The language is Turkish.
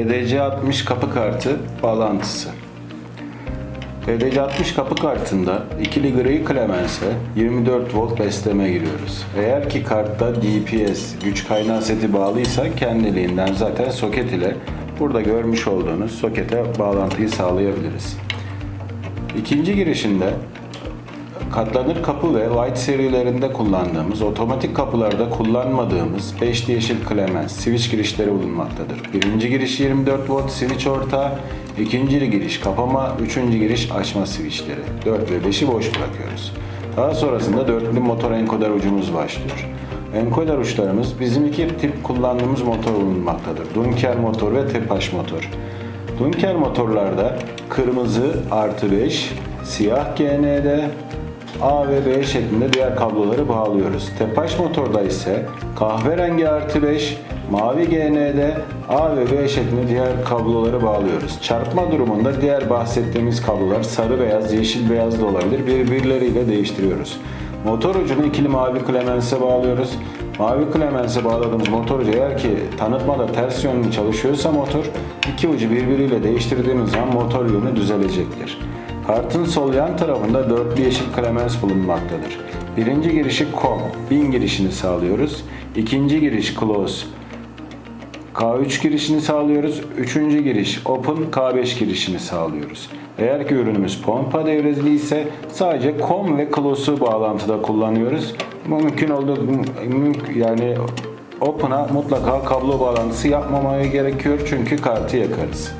EDC60 kapı kartı bağlantısı. EDC60 kapı kartında ikili gri klemense 24 volt besleme giriyoruz. Eğer ki kartta DPS güç kaynağı seti bağlıysa kendiliğinden zaten soket ile burada görmüş olduğunuz sokete bağlantıyı sağlayabiliriz. İkinci girişinde Katlanır kapı ve White serilerinde kullandığımız, otomatik kapılarda kullanmadığımız 5 yeşil Clemens switch girişleri bulunmaktadır. Birinci giriş 24 volt switch ortağı, ikinci giriş kapama, üçüncü giriş açma switchleri. 4 ve 5'i boş bırakıyoruz. Daha sonrasında dörtlü motor enkoder ucumuz başlıyor. Enkoder uçlarımız bizim iki tip kullandığımız motor bulunmaktadır. Dunker motor ve Tepaş motor. Dunker motorlarda kırmızı artı 5, siyah GND, A ve B şeklinde diğer kabloları bağlıyoruz. Tepaş motorda ise kahverengi artı 5, mavi GND, A ve B şeklinde diğer kabloları bağlıyoruz. Çarpma durumunda diğer bahsettiğimiz kablolar sarı beyaz, yeşil beyaz da olabilir birbirleriyle değiştiriyoruz. Motor ucunu ikili mavi klemense bağlıyoruz. Mavi klemense bağladığımız motor ucu eğer ki tanıtmada ters yönlü çalışıyorsa motor iki ucu birbiriyle değiştirdiğimiz zaman motor yönü düzelecektir. Kartın sol yan tarafında dörtlü yeşil klemens bulunmaktadır. Birinci girişi COM, bin girişini sağlıyoruz. İkinci giriş close, K3 girişini sağlıyoruz. Üçüncü giriş Open K5 girişini sağlıyoruz. Eğer ki ürünümüz pompa devrezli ise sadece COM ve Close'u bağlantıda kullanıyoruz. Mümkün olduğu yani Open'a mutlaka kablo bağlantısı yapmamaya gerekiyor çünkü kartı yakarız.